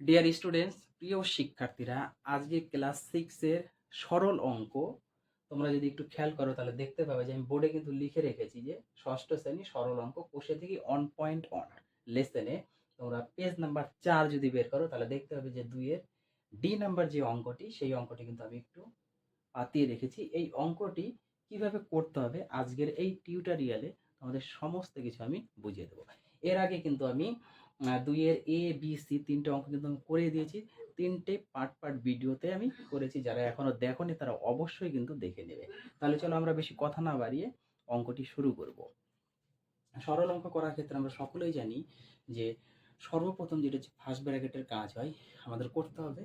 Dear students প্রিয় শিক্ষার্থীরা আজকে ক্লাস সিক্সের সরল অঙ্ক, তোমরা যদি একটু খেয়াল করো, তাহলে দেখতে পাবে যে আমি বোর্ডে কিন্তু লিখে রেখেছি যে ষষ্ঠ শ্রেণি সরল অঙ্ক কোষে থেকে অন পয়েন্ট অন লেসেনে তোমরা পেজ নাম্বার চার যদি বের করো, তাহলে দেখতে পাবে যে দুইয়ের ডি নাম্বার যে অঙ্কটি, সেই অঙ্কটি কিন্তু আমি একটু পাতিয়ে রেখেছি। এই অঙ্কটি কীভাবে করতে হবে, আজকের এই টিউটোরিয়ালে তোমাদের সমস্ত কিছু আমি বুঝিয়ে দেবো। এর আগে কিন্তু আমি দুইয়ের এ বি সি তিনটে অঙ্ক কিন্তু আমি করে দিয়েছি। তিনটে পার্ট পার্ট ভিডিওতে আমি করেছি। যারা এখনও দেখোনি, তারা অবশ্যই কিন্তু দেখে নেবে। তাহলে চলো আমরা বেশি কথা না বাড়িয়ে অঙ্কটি শুরু করব। সরল অঙ্ক করার ক্ষেত্রে আমরা সকলেই জানি যে সর্বপ্রথম যেটা হচ্ছে ফার্স্ট ব্র্যাকেটের কাজ হয়, আমাদের করতে হবে।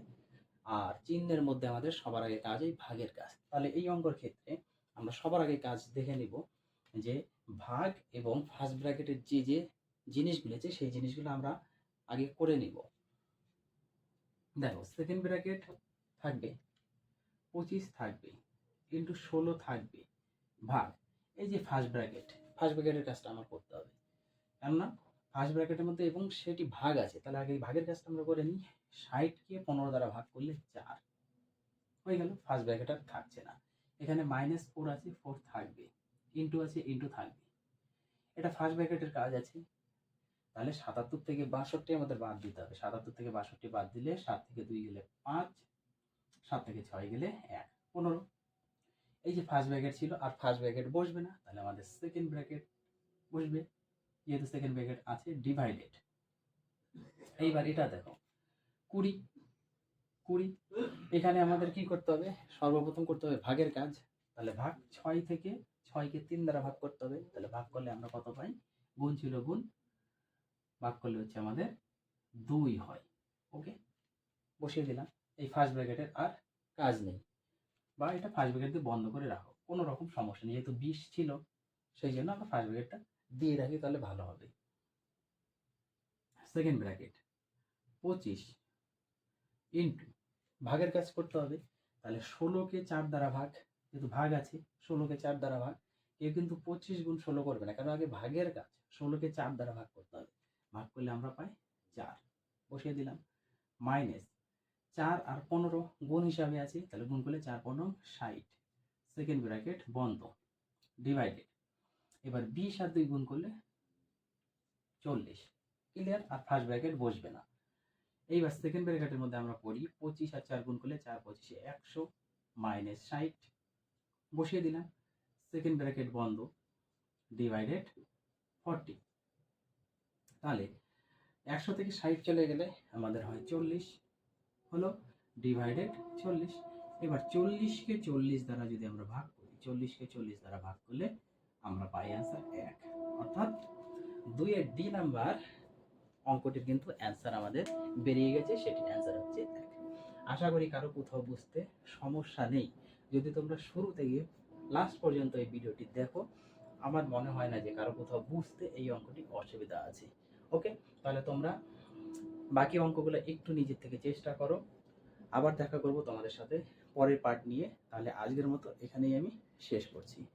আর চিহ্নের মধ্যে আমাদের সবার আগে কাজ এই ভাগের কাজ। তাহলে এই অঙ্কর ক্ষেত্রে আমরা সবার আগে কাজ দেখে নিব যে ভাগ এবং ফার্স্ট ব্র্যাকেটের যে যে জিনিসগুলো আছে সেই জিনিসগুলো আমরা আগে করে নিব। দেখো সেকেন্ড ব্র্যাকেট থাকবে, পঁচিশ থাকবে ইন্টু ষোলো থাকবে, ভাগ। এই যে ফার্স্ট ব্র্যাকেট ফার্স্ট ব্র্যাকেটের কাজটা আমার করতে হবে। কেননা ফার্স্ট ব্র্যাকেটের মধ্যে এবং সেটি ভাগ আছে, তাহলে আগে ভাগের কাজটা আমরা করে নিই। ষাটকে পনেরো দ্বারা ভাগ করলে চার। হয়ে গেল ফার্স্ট ব্র্যাকেট আর থাকছে না। এখানে মাইনাস ফোর আছে ফোর থাকবে ইন্টু আছে ইন্টু থাকবে। এটা ফার্স্ট ব্র্যাকেটের কাজ আছে। তাহলে সাতাত্তর থেকে বাষট্টি আমাদের বাদ দিতে হবে। সাতাত্তর থেকে বাষট্টি বাদ দিলে সাত থেকে দুই গেলে পাঁচ, সাত থেকে ছয় গেলে এক, পনেরো। এই যে ফার্স্ট ব্র্যাকেট ছিল, আর ফার্স্ট ব্র্যাকেট বসবে না, তাহলে আমাদের সেকেন্ড ব্র্যাকেট বসবে। যেহেতু সেকেন্ড ব্র্যাকেট আছে ডিভাইডেড এইবার এটা দেখো, কুড়ি কুড়ি, এখানে আমাদের কি করতে হবে? সর্বপ্রথম করতে হবে ভাগের কাজ। তাহলে ভাগ ছয় থেকে ছয়কে তিন দ্বারা ভাগ করতে হবে। তাহলে ভাগ করলে আমরা কত পাই? গুণ ছিল গুণ ভাগ করলে হচ্ছে আমাদের দুই হয়। ওকে বসিয়ে দিলাম। এই ফার্স্ট ব্র্যাকেটের আর কাজ নেই। বা এটা ফার্স্ট ব্র্যাকেট দিয়ে বন্ধ করে রাখো। কোনো রকম সমস্যা নেই। যেহেতু বিশ ছিল, সেই জন্য আমরা ফার্স্ট ব্র্যাকেটটা দিয়ে রাখি, তাহলে ভালো হবে। সেকেন্ড ব্র্যাকেট পঁচিশ ইন্টু ভাগের কাজ করতে হবে। তাহলে ষোলোকে চার দ্বারা ভাগ, যেহেতু ভাগ আছে ষোলোকে চার দ্বারা ভাগ, কেউ কিন্তু পঁচিশ গুণ ষোলো করবে না। কারণ আগে ভাগের কাজ ষোলোকে চার দ্বারা ভাগ করতে হবে। করলে আমরা পাই চার। বসিয়ে দিলাম। মাইনাস চার আর পনেরো গুণ হিসাবে আছে, তাহলে গুণ করলে চার, পনেরো, ষাট। সেকেন্ড ব্র্যাকেট বন্ধ ডিভাইডেড এবার বিশ আর দুই গুণ করলে চল্লিশ। ক্লিয়ার আর ফার্স্ট ব্র্যাকেট বসবে না। এইবার সেকেন্ড ব্র্যাকেটের মধ্যে আমরা করি পঁচিশ আর চার গুণ করলে চার, পঁচিশে একশো, মাইনাস ষাট। বসিয়ে দিলাম। সেকেন্ড ব্র্যাকেট বন্ধ ডিভাইডেড ফর্টি তাহলে একশো থেকে ষাট চলে গেলে আমাদের হয় চল্লিশ। হলো ডিভাইডেড চল্লিশ। এবার চল্লিশকে চল্লিশ দ্বারা যদি আমরা ভাগ করি, চল্লিশকে চল্লিশ দ্বারা ভাগ করলে আমরা পাই অ্যান্সার এক। অর্থাৎ দুইয়ের ডি নাম্বার অঙ্কটির কিন্তু অ্যান্সার আমাদের বেরিয়ে গেছে, সেটির অ্যান্সার হচ্ছে এক। আশা করি কারও কোথাও বুঝতে সমস্যা নেই। যদি তোমরা শুরু থেকে লাস্ট পর্যন্ত এই ভিডিওটি দেখো, আমার মনে হয় না যে কারও কোথাও বুঝতে এই অঙ্কটি অসুবিধা আছে। ওকে? তাহলে তোমরা বাকি অঙ্কগুলো একটু নিজের থেকে চেষ্টা করো। আবার দেখা করব তোমাদের সাথে পরের পার্ট নিয়ে। তাহলে আজকের মতো এখানেই আমি শেষ করছি।